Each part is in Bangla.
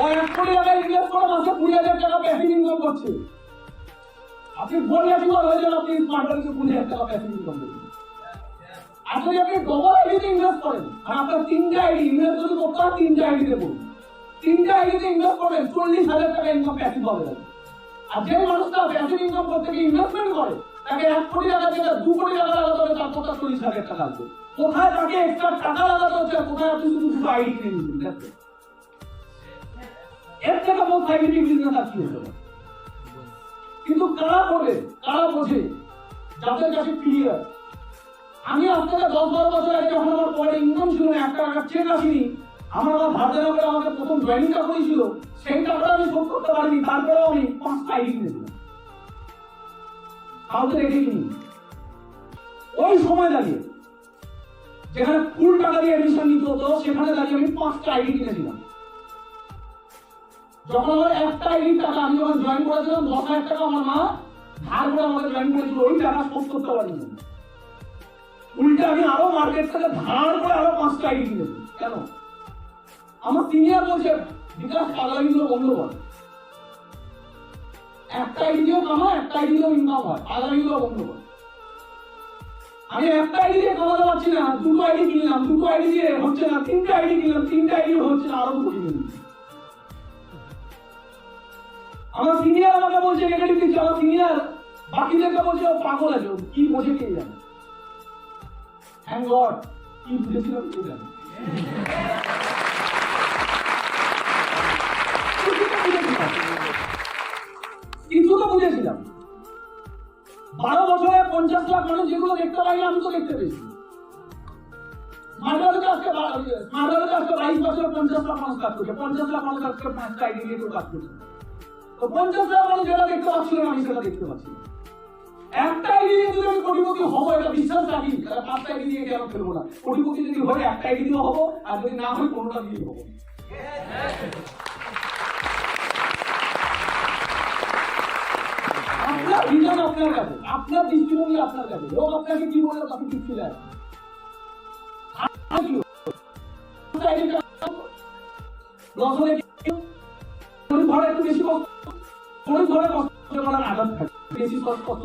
ও এক কোটি টাকা ইনভেস্ট করে মাসে কুড়ি হাজার টাকা প্যাসিভ ইনকাম করছে। আপনি বলিয়া কি হয়ে যান আপনি স্মার্ট ওয়ার্কে কুড়ি হাজার টাকা প্যাসিভ ইনকাম করছেন আপনি আপনি ডবল আইডিতে ইনভেস্ট করেন, আর আপনার তিনটা আইডি ইনভেস্ট যদি করতে হয়, তিনটা আইডিতে করুন তিনটা আইডিতে ইনভেস্ট করবেন, চল্লিশ হাজার টাকা ইনকাম প্যাসিভ হবে। আর যে মানুষটা প্যাসিভ ইনকাম করতে গিয়ে ইনভেস্টমেন্ট করে, তাকে এক কোটি টাকা থেকে দু কোটি টাকা লাগাতে হবে তার চল্লিশ হাজার টাকা আসবে কোথায় তাকে এক্সট্রা টাকা লাগাতে হচ্ছে কোথায় আপনি শুধু দুটো আইডি কিনে নিচ্ছেন এর থেকে কিন্তু কারা করে বোঝে? যাদের কাছে ক্লিয়ার আমি দশ বারো বছর আগে যখন আমার পরে ইনকাম ছিল না, একটা টাকা চেক আমার আমাকে প্রথম জয়েনিংটা করেছিল সেই টাকাটা আমি শোধ করতে পারিনি তারপরেও আমি পাঁচটা আইডি কিনেছিলাম। কাউকে রেখেছি ওই সময় দাঁড়িয়ে যেখানে ফুল টাকা দিয়ে এডমিশন নিতে হতো সেখানে দাঁড়িয়ে আমি পাঁচটা আইডি কিনেছিলাম। যখন আমার একটা আইডি টাকা আমি যখন জয়েন করেছিলাম, দশ হাজার টাকা আমার মা ধার করে আমাকে জয়েন করেছিল ওই টাকা শোধ করতে পারিনি। উল্টে আমি আরও মার্কেট থেকে ধার করে আরও কেন আমার সিনিয়র বলছে, বিকাশ বন্ধ একটা আইডি কামা একটা ইনকাম হয় বন্ধ আমি একটা আইডি দিয়ে কামাতে পারছি না, দুটো আইডি কিনলাম, দুটো আইডি দিয়ে হচ্ছে না, তিনটে আইডি কিনলাম, তিনটে আইডি হচ্ছে না, আরও দুটো। আমার সিনিয়র আমাকে বলছে নেগেটিভ দিচ্ছে আমার সিনিয়র বাকিদেরকে বলছে, ও পাগল আছে। কি বোঝে কে জানে? গড কি বুঝেছিলাম কে জানে? কিছু তো বুঝেছিলাম। বারো বছরে পঞ্চাশ লাখ মানুষ যেগুলো দেখতে পাইনি আমি তো দেখতে পেয়েছি। মার্ডারকে আজকে মার্ডারকে আজকে বাইশ বছর পঞ্চাশ লাখ মানুষ কাজ করছে। পঞ্চাশ লাখ মানুষ আজকে পাঁচটা আইডি কেউ কাজ করছে। তো পঞ্চাশ লাখ মানুষ যেটা দেখতে পাচ্ছিল আমি সেটা দেখতে পাচ্ছি। একটা আইডি যদি আমি কোটিপতি হব, এটা বিশ্বাস রাখি পাঁচটা আইডি দিয়ে কেন ফেলব না? কোটিপতি যদি হয়, একটা আইডি দিয়ে আর যদি না হয়, কোনোটা দিয়ে হব। আপনার ভিজন আপনার কাছে, আপনার দৃষ্টিভঙ্গি আপনার কাছে, লোক আপনাকে কি বলে, তাকে কিচ্ছু দেয়। হলো? শরীর ধরে একটু বেশি কষ্ট শরীর ধরে কষ্ট করার আদত থাকে বেশি কষ্ট কষ্ট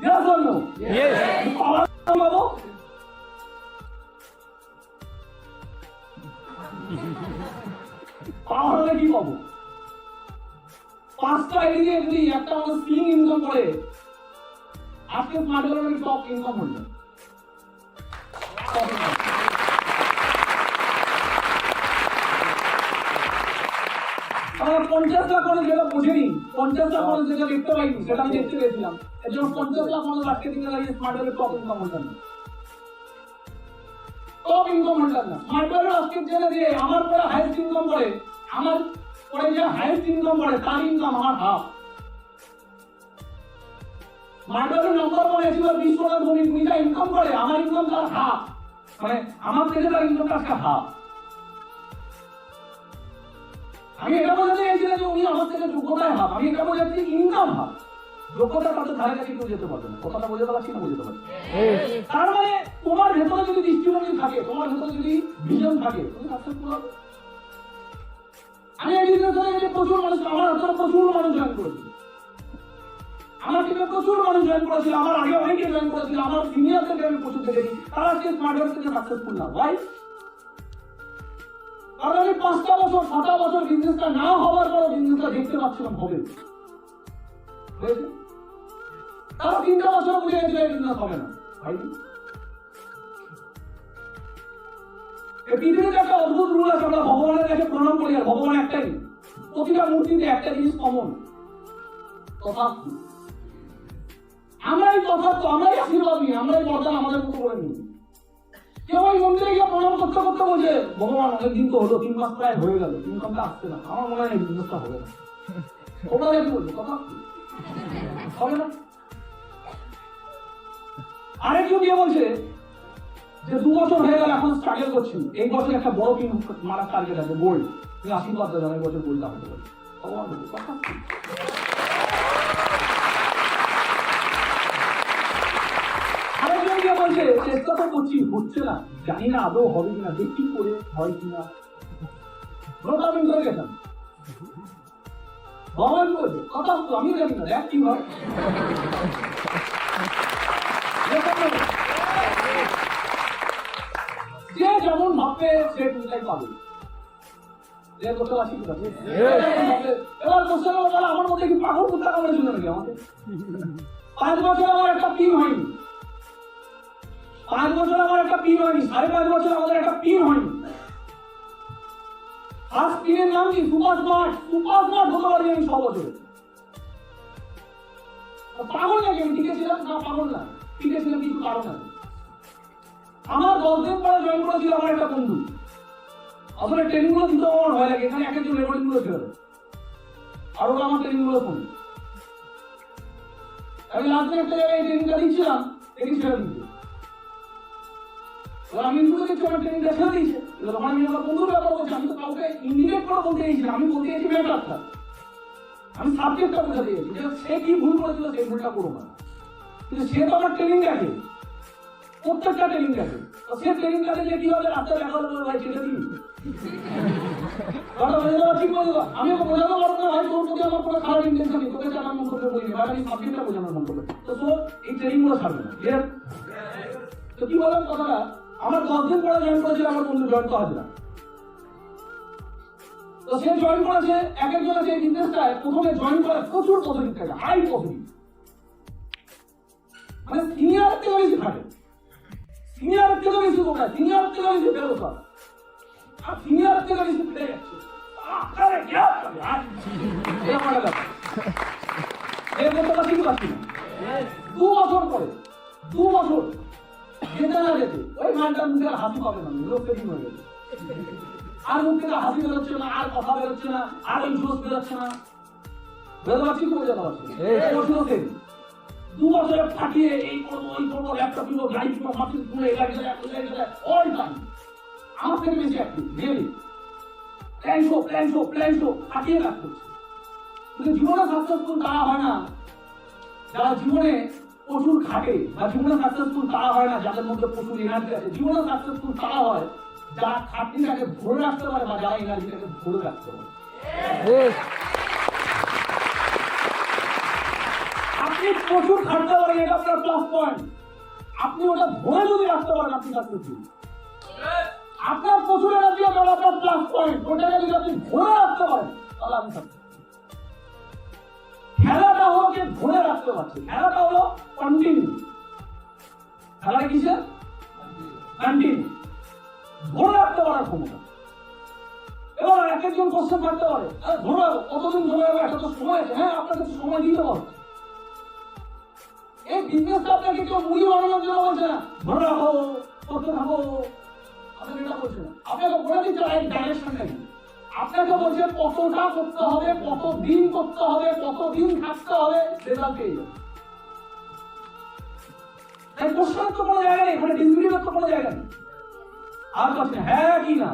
Yes or no? পাওয়ার পাওয়ার হলে কি পাবো? পাঁচটা দিয়ে যদি একটা মানুষ ইনকাম করে আজকে স্মার্ট ডেভেলপমেন্ট টপ ইনকাম হলো আমার পঞ্চাশ লাখ মানুষ যেটা বোঝেনি পঞ্চাশ লাখ মানুষ যেটা দেখতে পাইনি সেটা আমি দেখতে পেয়েছিলাম। এর জন্য পঞ্চাশ লাখ মানুষ আজকে দিনে লাগিয়ে smart develop top income holder না। টপ ইনকাম হোল্ডার না। স্মার্ট ডেভেলপ আজকে জেনে দিয়ে আমার পরে হাইয়েস্ট ইনকাম করে আমার পরে যে হাইয়েস্ট ইনকাম করে তার ইনকাম আমার হাফ ডেভেলপ নম্বর ওয়ান এসিবার বিশ টাকা ধনী উনিটা ইনকাম করে আমার ইনকাম তার হাফ মানে আমার থেকে তার ইনকাম আজকে হাফ আমি এটা বোঝাতে চাইছি না যে উনি আমার থেকে যোগ্যতায় হাফ আমি এটা বোঝাচ্ছি ইনকাম হাফ যোগ্যতা তাতে ধারে কাছে কেউ যেতে পারবে না। কথাটা বোঝাতে পারছি না বোঝাতে পারছি তার মানে তোমার ভেতরে যদি দৃষ্টিভঙ্গি থাকে তোমার ভেতরে যদি ভিজন থাকে তুমি সাকসেসফুল হবে আমি বিজনেসে যে প্রচুর মানুষ আমার হাতে প্রচুর মানুষ জয়েন করেছিল আমার টিমে প্রচুর মানুষ জয়েন করেছিল আমার আগে অনেকে জয়েন করেছিল আমার সিনিয়রদেরকে আমি প্রচুর দেখেছি। তারা আজকে স্মার্ট ওয়ার্ক থেকে সাকসেসফুল না। ভাই কারণ আমি পাঁচটা বছর বছর বিজনেসটা না হওয়ার পরও বিজনেসটা দেখতে পাচ্ছিলাম হবে তারা তিনটা বছর বুঝে বিজনেস হবে না। পৃথিবীতে একটা অদ্ভুত রুল আছে, আমরা ভগবানের কাছে প্রণাম করি, আর ভগবান একটাই। প্রতিটা মূর্তিতে একটা জিনিস কমন তথাস্তু আমরাই তথাস্তু আমরাই আশীর্বাদ নিই আমরাই বরদান আমাদের মতো করে নিই। কেউ মন্দিরে গিয়ে প্রণাম করতে করতে বলছে ভগবান তো হলো, তিন মাস প্রায় হয়ে গেল আসছে না। আমার মনে হয় এই বিজনেসটা হবে না। ওটা কি বলছো কথা? হবে না? আরেকজন গিয়ে বলছে যে দু বছর হয়ে গেল এখন স্ট্রাগল করছি। এই বছর একটা বড় কিন মারার টার্গেট আছে গোল্ড তুমি আশীর্বাদ দেবেন এই বছর গোল্ডটা হতে ভগবান কথা? চেষ্টা তো করছি, হচ্ছে না। জানি না আদৌ হবে কিনা করে হয় কিনা। ভগবান কথা জানি না যে যেমন সে পাবে। আমার মধ্যে কি পাগল কুত্তা কামড়েছিল নাকি আমাকে? পাঁচ বছর আমার একটা পিন হয়নি। পাঁচ বছর আমার একটা পিন হয়নি, সাড়ে পাঁচ বছর আমাদের একটা পিন হয়নি। ফার্স্ট পিনের নাম কি? সুপার স্মার্ট সুপার স্মার্ট হতে পারি আমি ছ পাগল নাকি? আমি না, পাগল না। কিছু কারণ আছে আমার দশ দিন পরে জয়েন করেছিল আমার একটা বন্ধু। আসলে ট্রেনিংগুলো দিতে আমার ভয় লাগে, এখানে এক একজন রেকর্ডিংগুলো ছিল আর ওরা আমার ট্রেনিংগুলো ফোন আমি লাস্ট একটা জায়গায় ট্রেনিংটা দিচ্ছিলাম ট্রেনিং ছেড়ে দিচ্ছে আমি কিন্তু দেখছি আমার ট্রেনিংটা ছেড়ে দিয়েছে তখন আমি আমার বন্ধুর ব্যাপার বলছি, আমি তো কাউকে ইন্ডিকেট করে বলতে চাইছিলাম আমি বলতে চাইছি ম্যাটারটা আমি সাবজেক্টটা বোঝাতে চাইছি যে সে কি ভুল করেছিল, সেই ভুলটা করব না। কিন্তু সে তো আমার ট্রেনিং দেখে প্রত্যেকটা ট্রেনিং দেখে তো সে ট্রেনিং দেখে যে কি হবে? রাস্তায় দেখা হলো, ভাই, ছেড়ে দিন। আমি ওকে বোঝাতে পারব না, ভাই, তোর প্রতি আমার কোনো খারাপ ইন্টেনশন নেই, তোকে তো তো তো কথাটা? আমার দশ দিন পরে জয়েন করেছিল আমার বন্ধু জয়েন করা হাজরা তো সে জয়েন করেছে, এক একজন আছে এই বিজনেসটায় প্রথমে জয়েন করে প্রচুর পদ্ধতি থাকে, হাই পদ্ধতি। মানে সিনিয়র থেকে বেশি থাকে সিনিয়র থেকে বেশি কোথায় সিনিয়র থেকে বেশি আর সিনিয়র থেকে বেশি ফেলে যাচ্ছে কি পারছি না। দু বছর পরে, দু বছর ওই মুখে হাসি পাবে না হয়ে গেছে আর মুখ থেকে হাসি বেরোচ্ছে না আর কথা বেরোচ্ছে না আর ওই জোশ বেরোচ্ছে না। বেরোতে পারছি দু বছরে ফাটিয়ে এই করব ওই করব ল্যাপটপ কিনবো গাড়ি কিনবো কিনবো এই গাড়ি অল টাইম আমার থেকে বেশি active really plan show plan show plan show ফাটিয়ে কাজ করছে। কিন্তু জীবনে সাকসেসফুল তারা হয় না। যারা জীবনে প্রচুর খাটে বা জীবনে সাকসেসফুল তারা হয় না যাদের মধ্যে প্রচুর এনার্জি আছে। জীবনে সাকসেসফুল তারা হয় যারা খাটনিটাকে ধরে রাখতে পারে বা যারা এনার্জিটাকে ধরে রাখতে পারে। আপনি প্রচুর খাটতে পারেন এটা আপনার প্লাস পয়েন্ট আপনি ওটা ধরে যদি রাখতে পারেন আপনি সাকসেসফুল আপনার প্রচুর এনার্জি ওটা আপনার প্লাস পয়েন্ট ওটাকে যদি আপনি ধরে রাখতে পারেন তাহলে আপনি। খেলাটা হলো রাখতে খেলাটা হলো কন্টিনিউ খেলা কিসে কন্টিনিউ ধরে রাখতে পারার ক্ষমতা। এবার এক একজন কোশ্চেন থাকতে পারে আরে ধরে কতদিন ধরে রাখব একটা তো সময় আছে? হ্যাঁ আপনাকে সময় দিতে পারো এই বিজনেসটা আপনাকে কেউ মুড়ি বানানোর জন্য বলছে না। ধরে রাখো, করতে থাকো। আপনাকে এটা বলছে আপনাকে বলে দিচ্ছে এক ডাইরেকশনটা কি আপনাকে বলছে কতটা করতে হবে কত দিন করতে হবে কত দিন থাকতে হবে রেজাল্ট পেয়ে যাবে তো কোনো জায়গা নেই এখানে তো কোনো জায়গা নেই। আর হ্যাঁ কি না?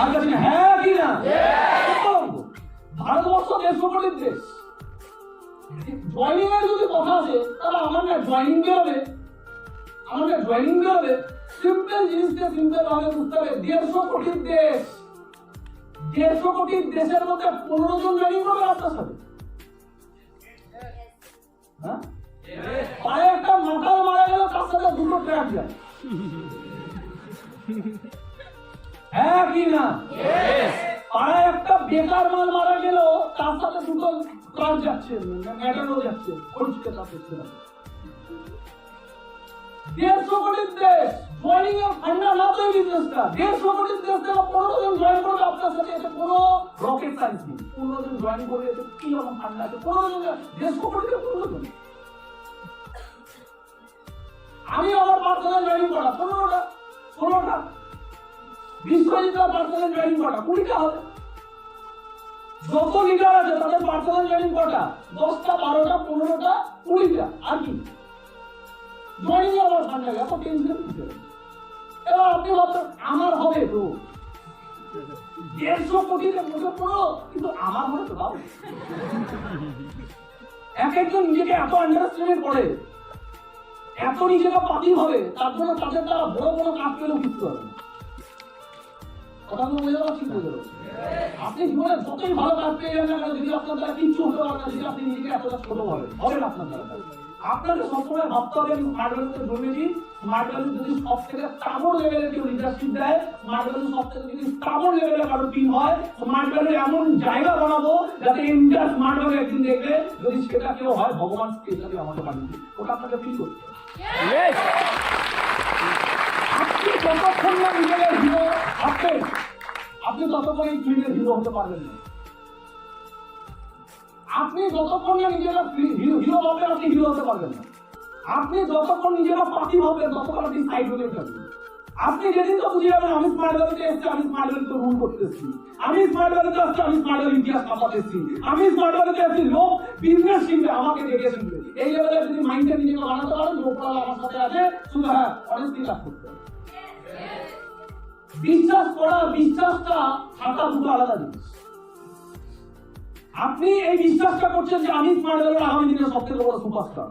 আর হ্যাঁ কি না। ভারতবর্ষ দেশপ্রকৃতির দেশ। জয়নিং এর যদি কথা আছে তাহলে আমার না জয়নিং বেরোবে আমার না জয়নিং বেরোবে সিম্পল জিনিসটা সিম্পল ভাবে বুঝতে হবে দেড়শো কোটির দেশ। দেড়শো কোটির দেশের মধ্যে পনেরো জন জয়নিং করবে আপনার সাথে পায়ে একটা মারা গেল তার সাথে দুটো ট্র্যাক যায়। হ্যাঁ কি না? পাড়ায় একটা বেকার মাল মারা গেল তার সাথে দুটো কাজ যাচ্ছে? ম্যাটারও যাচ্ছে তাতে দেশ জয়নিং এর ফান্ডা না তো বিজনেসটা দেড়শো কোটির দেশ থেকে পনেরো জন জয়েন করবে আপনার সাথে এসে কোনো রকেট সায়েন্স নেই। পনেরো জন জয়েন করে এসে কি রকম ফান্ডা আছে? পনেরো জন দেড়শো কোটিতে পনেরো জন। আমি আমার পার্সোনাল জয়েনিং করা, পনেরোটা, ষোলোটা। বিশ্বজিৎরা পার্সোনাল জয়েনিং কটা কুড়িটা হবে। যত লিডার আছে, তাদের পার্সোনাল জয়েনিং কটা? দশটা, বারোটা, পনেরোটা, কুড়িটা। আর কি? জয়েনিং আমার লাগে এত টেনশন এবার আপনি ভাবছেন, আমার হবে তো? দেড়শো কোটিতে মুখে পড়ো, কিন্তু আমার হবে তো বাবু এক একজন নিজেকে এত আন্ডারস্ট্যান্ডিং করে, এত নিজেকে পাতি হবে তার জন্য তাদের দ্বারা বড় বড় কাজ পেলেও কিছু হবে কথাগুলো বুঝতে পারছি বুঝতে পারছি আপনি জীবনে যতই ভালো কাজ পেয়ে যান না যদি আপনার দ্বারা কিচ্ছু হতে পারে না, যদি আপনি নিজেকে এতটা ছোট ভাবেন হবে না আপনার দ্বারা। আপনাকে সবসময় ভাবতে হবে আমি স্মার্ট ভ্যালুতে জন্মেছি স্মার্ট ভ্যালু যদি সব থেকে স্টাবল লেভেলের কেউ লিডারশিপ দেয় স্মার্ট ভ্যালু সব থেকে যদি স্টাবল লেভেলের কারও টিম হয় স্মার্ট ভ্যালু এমন জায়গা বানাবো যাতে ইন্ডিয়া স্মার্ট ভ্যালু একদিন দেখবে যদি সেটা কেউ হয় ভগবান স্পেশালি আমাকে বানিয়েছে ওটা আপনাকে ফিল করতে হবে। আপনি যতক্ষণ না নিজেকে হিরো আপনি ততক্ষণ এই ফিল্ডের হিরো হতে পারবেন না। আপনি যতক্ষণ না নিজেরা হিরো ভাববেন আপনি হিরো হতে পারবেন না। আপনি যতক্ষণ নিজেরা পাতি ভাববেন ততক্ষণ আপনি সাইড হয়ে যাবেন। আপনি যেদিন তো বুঝে যাবেন আমি স্মার্ট ভ্যালুতে এসেছি, আমি স্মার্ট রুল করতেছি। আমি স্মার্ট ভ্যালুতে আসছি, আমি স্মার্ট ইতিহাস ছাপাতেছি। আমি স্মার্ট ভ্যালুতে আসছি, লোক বিজনেস শিখবে, আমাকে দেখে শিখবে। এই লেভেলে যদি মাইন্ডটা নিজেকে বানাতে পারেন লোকরা আমার সাথে আছে, শুধু হ্যাঁ অনেস্টি লাভ করতে বিশ্বাস করা, বিশ্বাসটা থাকা দুটো আলাদা জিনিস। আপনি এই বিশ্বাসটা করছেন যে আমি স্মার্ট আগামী দিনের সব থেকে বড় সুপারস্টার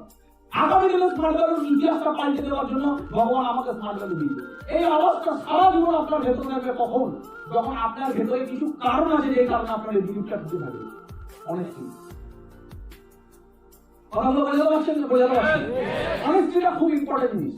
আগামী দিনে স্মার্ট ভ্যালুর ইতিহাসটা পাল্টে দেওয়ার জন্য ভগবান আমাকে স্মার্ট ভ্যালু দিয়েছে। এই আওয়াজটা সারা জীবন আপনার ভেতরে থাকবে কখন? যখন আপনার ভেতরে কিছু কারণ আছে যে কারণে আপনার এই বিলিফটা ঢুকে থাকবে অনেস্টি কথাগুলো বোঝাতে পারছেন বোঝাতে পারছেন অনেস্টিটা খুব ইম্পর্টেন্ট জিনিস।